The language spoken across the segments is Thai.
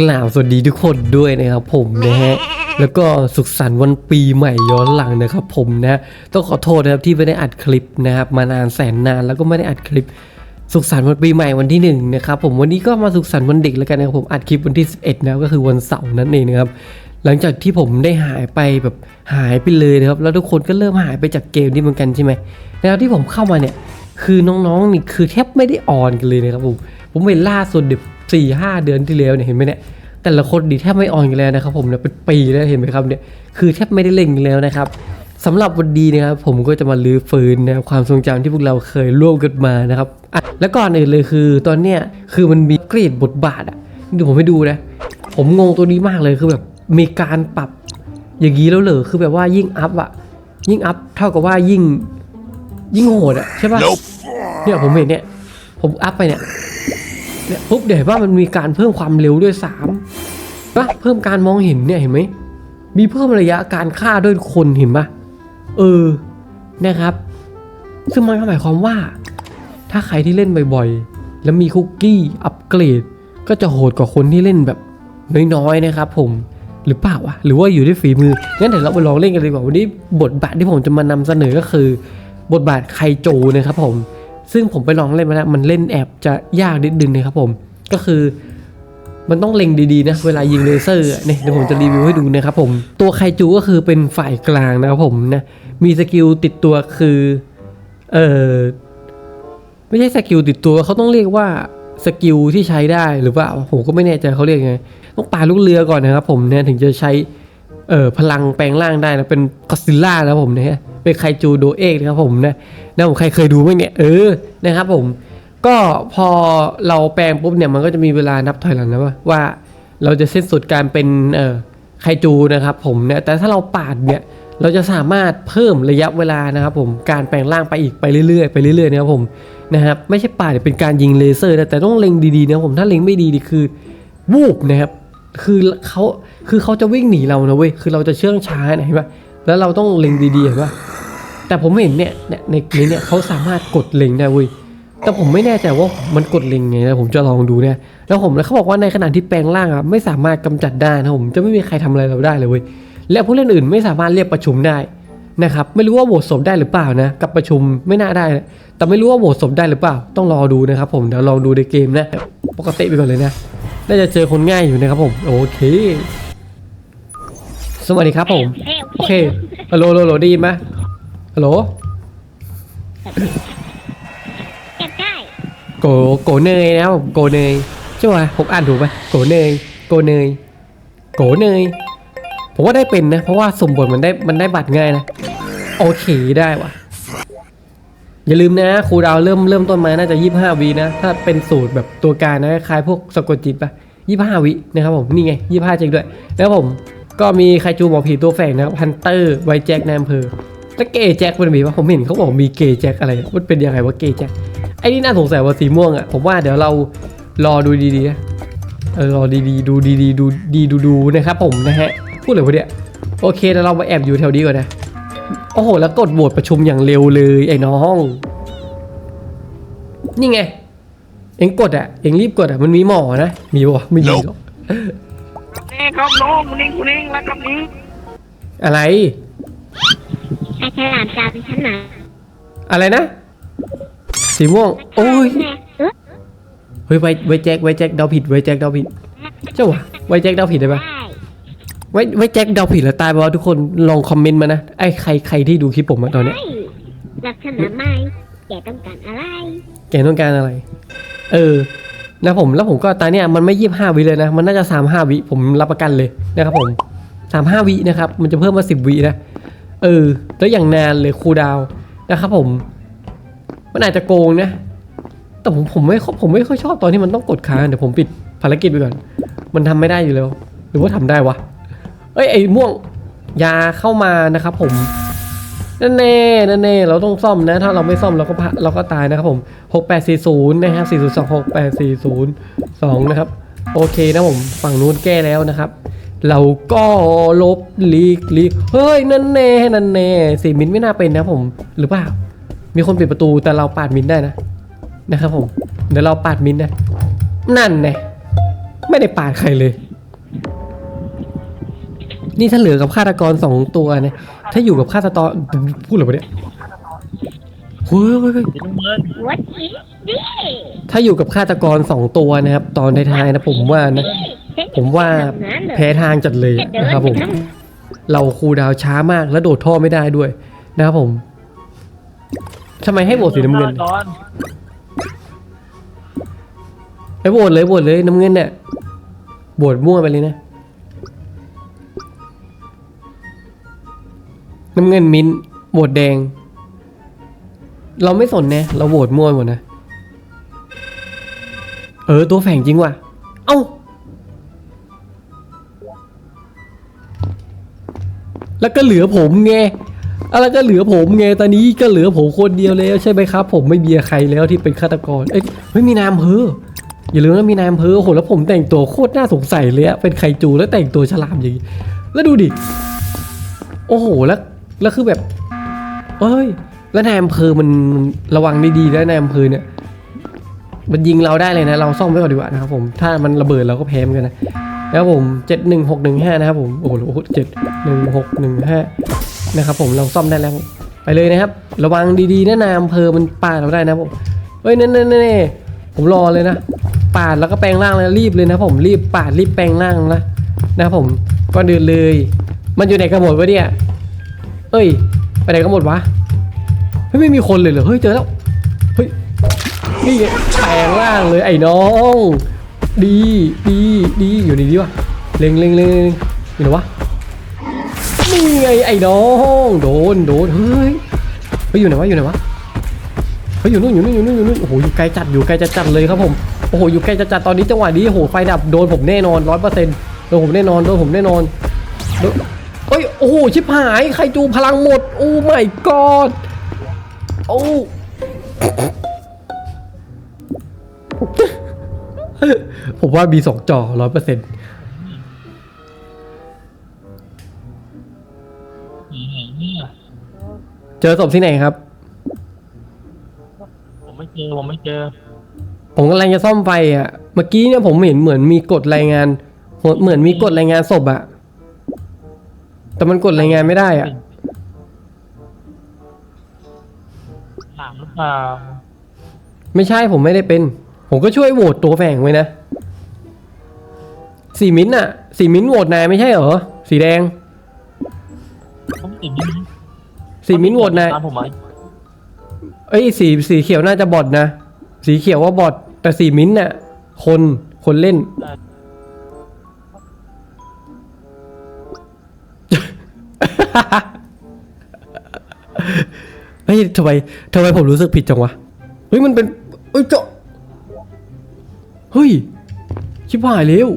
กล่าวสวัสดีทุกคนด้วยนะครับ ผมนะฮะแล้วก็สุขสันต์วันปีใหม่ย้อนหลังนะครับ ผมนะ ต้องขอโทษนะครับที่ไม่ได้อัดคลิปนะครับ มานานแสนนานแล้วก็ไม่ได้อัดคลิป สุขสันต์วันปีใหม่วันที่หนึ่งนะครับผมวันนี้ก็มาสุขสันต์วันเด็กแล้วกันนะครับผมอัดคลิปวันที่ 11นะก็คือวันเสาร์นั่นเองนะครับหลังจากที่ผมได้หายไปแบบหายไปเลยนะครับ แล้วทุกคนก็เริ่มหายไปจากเกมนี้เหมือนกันใช่ไหมแล้วที่ผมเข้ามาเนี่ยคือน้องๆนี่คือแทบไม่ได้ออนกันเลยนะครับผมผมเห็นล่าสุดเด็ก สี่ห้าเดือนที่แล้วเนี่ยเห็นไหมเนี่ยแต่ละคนดีแทบไม่ออนกันแล้วนะครับผมเนี่ยเป็นปีแล้วเห็นไหมครับเนี่ยคือแทบไม่ได้เล่นกันแล้วนะครับสำหรับวันดีนะครับผมก็จะมาลื้อฟื้นนะครับความทรงจำที่พวกเราเคยร่วมกันมานะครับอะแล้วก่อนอื่นเลยคือ ตอนเนี้ยคือมันมีเกรดบทบาทอะเดี๋ยวผมให้ดูนะ ผมงงตัวนี้มากเลยคือแบบมีการปรับอย่างนี้แล้วเหรอคือแบบว่ายิ่งอัพอะยิ่งอัพเท่ากับว่ายิ่งยิ่งโหดอะใช่ปะ Nope. เนี่ยผมเห็นเนี่ยผมอัพไปเนี่ย เนี่ยปุ๊บเดี๋ยวว่ามันมีการเพิ่มความเร็วด้วยสามปะเพิ่มการมองเห็นเนี่ยเห็นไหมมีเพิ่มระยะการฆ่าด้วยคนเห็นปะเออนะครับ ซึ่งมันก็หมายความว่า ถ้าใครที่เล่นบ่อยๆ แล้วมีคุกกี้อัปเกรด ก็จะโหดกว่าคนที่เล่นแบบน้อยๆนะครับ ผมหรือเปล่าวะหรือว่าอยู่ที่ฝีมืองั้นเดี๋ยวเราไปลองเล่นกันเลยดีกว่าวันนี้บทบาทที่ผมจะมานำเสนอก็คือ บทบาทไคโจนะครับผม ซึ่งผมไปลองเล่นมาแล้วมันเล่นแอบจะยากนิดนึงนะครับผมก็คือมันต้องเล็งดีๆนะเวลายิงเลเซอร์เนี่ยเดี๋ยวผมจะรีวิวให้ดูนะครับผมตัวไคจูก็คือเป็นฝ่ายกลางนะครับผมนะมีสกิลติดตัวคือเออไม่ใช่สกิลติดตัวเขาต้องเรียกว่าสกิลที่ใช้ได้หรือว่าผมก็ไม่แน่ใจเขาเรียกไงต้องปาลูกเรือก่อนนะครับผมเนี่ยถึงจะใช้เออพลังแปลงร่างได้นะเป็นกอซิลล่านะผมเนี่ย เป็นไคจูโดเอกนะครับผมนะนะผมใครเคยดูไหมเนี่ยเออนะครับผมก็พอเราแปลงปุ๊บเนี่ยมันก็จะมีเวลานับถอยหลังนะว่าว่าเราจะสิ้นสุดการเป็นเอ่อไคจูนะครับผมเนี่ยแต่ถ้าเราปาดเนี่ยเราจะสามารถเพิ่มระยะเวลานะครับผมการแปลงร่างไปอีกไปเรื่อยๆไปเรื่อยๆนะครับผมนะครับไม่ใช่ปาดเป็นการยิงเลเซอร์นะแต่ต้องเล็งดีๆนะครับผมถ้าเล็งไม่ดีนี่คือวูบนะครับคือเขาคือเขาจะวิ่งหนีเรานะเว้ยคือเราจะเชื่องช้านะเห็นปะแล้วเราต้องเล็งดีๆเห็นปะ แต่ผมเห็นเนี่ยเนี่ยในในเนี่ยเขาสามารถกดเล็งได้เว้ยแต่ผมไม่แน่ใจว่ามันกดลิงไงนะผมจะลองดูเนี่ยแล้วผมแล้วเขาบอกว่าในขณะที่แปลงร่างอะไม่สามารถกำจัดได้นะผมจะไม่มีใครทำอะไรเราได้เลยเว้ยและผู้เล่นอื่นไม่สามารถเรียกประชุมได้นะครับไม่รู้ว่าโหวตศพได้หรือเปล่านะกับประชุมไม่น่าได้ แต่ไม่รู้ว่าโหวตศพได้หรือเปล่า ต้องรอดูนะครับผมเดี๋ยวลองดูในเกมนะปกติไปก่อนเลยนะน่าจะเจอคนง่ายอยู่นะครับผมโอเค สวัสดีครับผม โอเคฮัลโหลฮัลโหลได้ยินไหม ฮัลโหลเก็บได้โกโกเนยนะครับผมโกเนยใช่ไหมผมอ่านถูกไหมโกเนยโกเนยโกเนยผมว่าได้เป็นนะ เพราะว่าสมบทมันได้มันได้บัตรง่ายนะ โอเคได้ว่ะอย่าลืมนะครูดาวเริ่มเริ่มต้นมาน่าจะยี่ห้าวินะ ถ้าเป็นสูตรแบบตัวการนะคล้ายพวกสะกดจิตปะยี่ห้าวินะครับผมนี่ไงยี่ห้าจริงด้วย แล้วผมก็มีใครจูหมอผีตัวแฝงนะครับฮันเตอร์ไวแจ็คในอำเภอ แล้วเกย์แจ็คมันมีปะผมเห็นเขาบอกมีเกย์แจ็คอะไร มันเป็นยังไงวะเกย์แจ็คไอ้นี่น่าสงสัยว่าสีม่วงอะ ผมว่าเดี๋ยวเรารอดูดีๆนะเออรอดีๆดูดีๆดูดีดูดูนะครับผมนะฮะ พูดเลยวะเนี่ยโอเคเดี๋ยวเรามาแอบอยู่แถวนี้ก่อนนะ โอ้โห แล้วกดโหวตประชุมอย่างเร็วเลยไอ้น้อง นี่ไง เอ็งกดอะ เอ็งรีบกดอะ มันมีหมอนะ มีปะวะไม่มีหรอกนี่ครับน้องคุณนิ่งคุณนิ่งแล้วครับนี้ อะไร ไอ้ฉลามจำฉันหนาอะไรนะ สีม่วง โอ้ยแม่เออเฮ้ยไวไวแจ็คไวแจ็คเดาผิดไวแจ็คเดาผิด เจ้าวะไวแจ็คเดาผิดได้ปะได้ไว้ไว้แจ็คเดาผิดแล้วตายไปว่าทุกคนลองคอมเมนต์มานะไอ้ใครใครที่ดูคลิปผมอะตอนเนี้ยใช่ลักษณะไม่แกต้องการอะไร แกต้องการอะไร เออ นะผมแล้วผมก็ตาเนี่ยมันไม่ยี่ห้าวิเลยนะ มันน่าจะสามห้าวิผมรับประกันเลยนะครับผมสามห้าวินะครับ มันจะเพิ่มมาสิบวินะ เออ แล้วอย่างนานเลยครูดาวนะครับผม มันอาจจะโกงนะ แต่ผมผมไม่ค่อยผมไม่ค่อยชอบตอนที่มันต้องกดค้างเดี๋ยวผมปิดภารกิจไปก่อน มันทำไม่ได้อยู่แล้ว หรือว่าทำได้วะ เอ้ยไอ้ม่วงยาเข้ามานะครับผมนั่นแน่นั่นแน่เราต้องซ่อมนะ ถ้าเราไม่ซ่อมเราก็พะเราก็ตายนะครับผม6840นะครับ40268002นะครับ โอเคนะผม ฝั่งนู้นแก้แล้วนะครับ เราก็ลบลีกลีกเฮ้ย นั่นแน่นั่นแน่สี่มินไม่น่าเป็นนะผมหรือเปล่า มีคนปิดประตูแต่เราปาดมินได้นะนะครับผม เดี๋ยวเราปาดมินนะ นั่นแน่ไม่ได้ปาดใครเลย นี่ถ้าเหลือกับฆาตกรสองตัวนะถ้าอยู่กับฆาตกรพูดอะไรวะเนี่ยเฮ้ยเฮ้ยเฮ้ยสีน้ำเงิน What is this ถ้าอยู่กับฆาตกรสองตัวนะครับ ตอนท้ายๆนะผมว่านะ ผมว่าแพ้ทางจัดเลยจะเดินนะครับผมไปทางเราคูลดาวน์ช้ามากแล้วโดดท่อไม่ได้ด้วย นะครับผมทำไมให้โหวตสีน้ำเงินก่อนไอ้โหวตเลยโหวตเลยน้ำเงินเนี่ยโหวตมั่วไปเลยนะ น้ำเงินมิ้นท์โหวตแดง เราไม่สนนะเราโหวตมั่วหมดนะ เออตัวแฝงจริงว่ะ เอ้า แล้วก็เหลือผมไงแล้วก็เหลือผมไงตอนนี้ก็เหลือผมคนเดียวแล้วใช่ไหมครับ ผมไม่เบีใครแล้วที่เป็นฆาตกร เอ้ยไม่มีนายอำเภออย่าลืมว่ามีนายอำเภอโอ้โหแล้วผมแต่งตัวโคตรน่าสงสัยเลยอะเป็นไคจูแล้วแต่งตัวฉลามอย่างนี้แล้วดูดิ โอ้โหแล้วแล้วคือแบบเอ้ย แล้วนายอำเภอมันระวังดีๆแล้วนายอำเภอเนี่ยมันยิงเราได้เลยนะ เราซ่อมไว้ก่อนดีกว่านะครับผม ถ้ามันระเบิดเราก็แพ้เหมือนกันนะ นะครับผมเจ็ดหนึ่งหกหนึ่งห้านะครับผม โอ้โหเจ็ดหนึ่งหกหนึ่งห้านะครับผมเราซ่อมได้แล้ว ไปเลยนะครับ ระวังดีๆนะนายอำเภอมันปาดเราได้นะผมเฮ้ยนั่นนั่นนั่นผมรอเลยนะ ปาดแล้วก็แปลงร่างแล้วรีบเลยนะผมรีบปาดรีบแปลงร่างนะนะครับผมก่อนเดินเลย มันอยู่ไหนกันหมดวะเนี่ย เอ้ย ไปไหนกันหมดวะเฮ้ยไม่มีคนเลยเหรอเฮ้ยเจอแล้วเฮ้ยนี่แปลงร่างเลยไอ้น้อง ดีดีดีอยู่ในนี้วะเล็งเล็งเล็งอยู่ไหนวะนี่ไงไอ้น้องโดนโดนเฮ้ยเฮ้ยอยู่ไหนวะอยู่ไหนวะเฮ้ยอยู่นู่นอยู่นู่นอยู่นู่นอยู่นู่นโอ้โหอยู่ไกลจัดอยู่ไกลจัดจัดเลยครับผมโอ้โหอยู่ไกลจัดจัดตอนนี้จังหวะนี้โอ้โหไฟดับโดนผมแน่นอนร้อยเปอร์เซ็นต์โดนผมแน่นอนโดนผมแน่นอนโดนเฮ้ยโอ้โหชิบหายใครจูพลังหมดโอ้ my god โอ้ ผมว่ามีสองจอร้อยเปอร์เซ็นต์สีไหนเนี่ยเจอศพที่ไหนครับ ผมไม่เจอ ผมไม่เจอ ผมกำลังจะซ่อมไฟอะ เมื่อกี้เนี่ยผมเห็นเหมือนมีกดรายงาน เหมือนมีกดรายงานศพอะ แต่มันกดรายงานไม่ได้อะถามหรือเปล่าไม่ใช่ผมไม่ได้เป็น ผมก็ช่วยโหวตตัวแฝงไว้นะสีมิ้นท์อะสีมิ้นท์โหวตนายไม่ใช่เหรอสีแดงผมติดนี่สีมิ้นท์โหวตนายตามผมไหมเอ้ยสีสีเขียวน่าจะบอทนะสีเขียวว่าบอทแต่สีมิ้นท์น่ะ คนคนเล่น เฮ้ยทำไมทำไมผมรู้สึกผิดจังวะเฮ้ยมันเป็นเอ้ยเจาะ เฮ้ยชิบหายเร็ว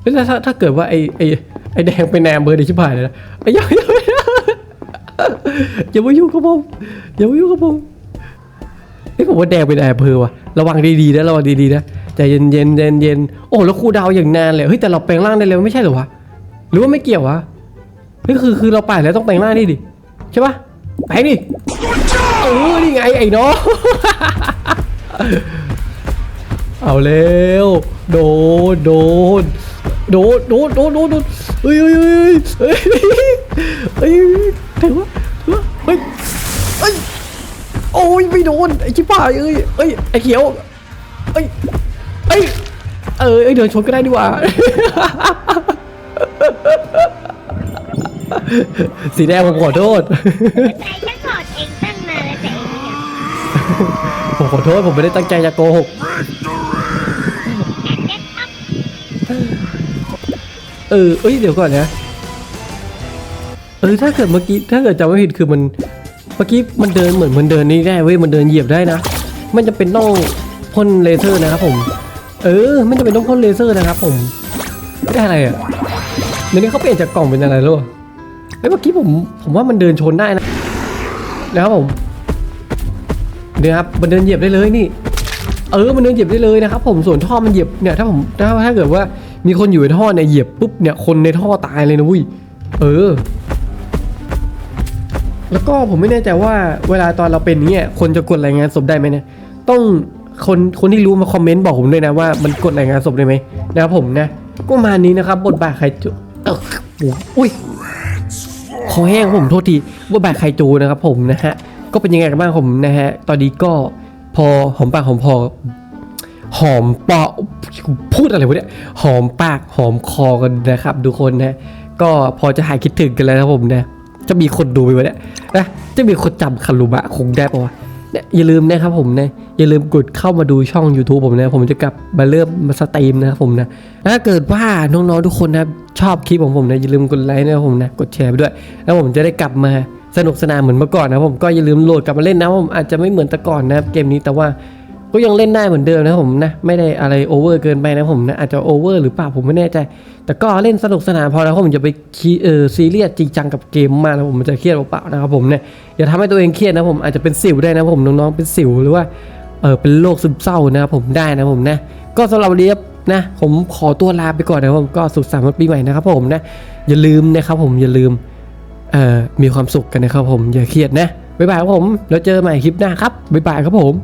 แล้วถ้าถ้าเกิดว่าไอ้ไอ้ไอ้แดงเป็นแนมเบอร์เดีชิบหายเลยนะไอ้ยอย่าอย่าอย่ามายุ่งกับผมอย่ามายุ่งกับผมเฮ้ผมว่าแดงเป็นแอมเภอว่ะระวังดีๆนะระวังดีๆนะใจเย็นเย็นเย็นเย็นโอ้แล้วครูดาวอย่างนานเลยเฮ้ยแต่เราแปลงร่างได้เร็วไม่ใช่เหรอวะหรือว่าไม่เกี่ยววะเฮ้ยคือคือเราไปแล้วต้องแปลงร่างนี่ดิใช่ปะแปลงดิเออนี่ไงไอ้น้อง เอาเร็วโดนโดนโดนโดนโดนโดนโดนเฮ้ยเฮ้ยเฮ้ยเฮ้ยเฮ้ยถือว่าถือว่าเฮ้ยเฮ้ยโอ้ยไม่โดนไอ้ชิบหายเอ้ยเอ้ยไอ้เขียวเอ้ยเอ้ยเออเอ้ยเดินชนก็ได้ดีกว่าสีแดงผมขอโทษใจฉันถอดเองตั้งนานแล้วแต่เองเนี่ยผมขอโทษผมไม่ได้ตั้งใจจะโกหก เออเอ้ยเดี๋ยวก่อนนะเออถ้าเกิดเมื่อกี้ถ้าเกิดจำไม่ผิดคือมันเมื่อกี้มันเดินเหมือนมันเดินนี่ได้เว้ยมันเดินเหยียบได้นะมันจะเป็นต้องพ่นเลเซอร์นะครับผม เออมันจะเป็นต้องพ่นเลเซอร์นะครับผมได้อะไรอะเดี๋ยวนี้เขาเปลี่ยนจากกล่องเป็นอะไรแล้วอะเฮ้ยเมื่อกี้ผมผมว่ามันเดินชนได้นะนะครับผมเดี๋ยวครับมันเดินเหยียบได้เลยนี่ เออมันเดินเหยียบได้เลยนะครับผมส่วนท่อมันเหยียบเนี่ยถ้าผมถ้าถ้าเกิดว่า มีคนอยู่ในท่อเนี่ยเหยียบปุ๊บเนี่ยคนในท่อตายเลยนะวุ้ยเออ แล้วก็ผมไม่แน่ใจว่าเวลาตอนเราเป็นเงี้ยคนจะกดรายงานศพได้ไหมเนี่ยต้องคนคนที่รู้มาคอมเมนต์บอกผมด้วยนะว่ามันกดรายงานศพได้ไหมนะครับผมนะ ก็มานี้นะครับบทบาทใครจูเออโอ้อุ้ยคอแห้งผมโทษทีบทบาทใครจูนะครับผมนะฮะก็เป็นยังไงกันบ้างผมนะฮะตอนนี้ก็พอหอมปากหอมคอ หอมปอพูดอะไรวะเนี่ยหอมปากหอมคอกันนะครับทุกคนนะ ก็พอจะหายคิดถึงกันแล้วนะครับผมนะ จะมีคนดูไปวะเนี่ยนะจะมีคนจำคารุมะคงได้ปะวะเนี่ยอย่าลืมนะครับผมนะอย่าลืมกดเข้ามาดูช่อง YouTube ผมนะผมจะกลับมาเริ่มมาสตรีมนะครับผมนะถ้าเกิดว่าน้องๆทุกคนนะชอบคลิปของผมนะอย่าลืมกดไลค์นะครับผมนะกดแชร์ไปด้วย แล้วผมจะได้กลับมาสนุกสนานเหมือนเมื่อก่อนนะผมก็อย่าลืมโหลดกลับมาเล่นนะผมอาจจะไม่เหมือนแต่ก่อนนะเกมนี้แต่ว่า ก็ยังเล่นได้เหมือนเดิมนะผมนะ ไม่ได้อะไรโอเวอร์เกินไปนะผมนะ อาจจะโอเวอร์หรือเปล่าผมไม่แน่ใจ แต่ก็เล่นสนุกสนานพอแล้วผมจะไปคีเออซีเรียสจริงจังกับเกมมากนะผมมันจะเครียดเปล่านะครับผมเนี่ยอย่าทำให้ตัวเองเครียดนะผมอาจจะเป็นสิวได้นะผมน้องๆเป็นสิวหรือว่าเออเป็นโรคซึมเศร้านะครับผมได้นะผมนะ ก็สำหรับวันนี้นะผมขอตัวลาไปก่อนนะผมก็สุขสันต์วันปีใหม่นะครับผมนะอย่าลืมนะครับผมอย่าลืมเอ่อมีความสุขกันนะครับผมอย่าเครียดนะบ๊ายบายครับผมแล้วเจอกันใหม่คลิปหน้าครับบ๊ายบายครับผม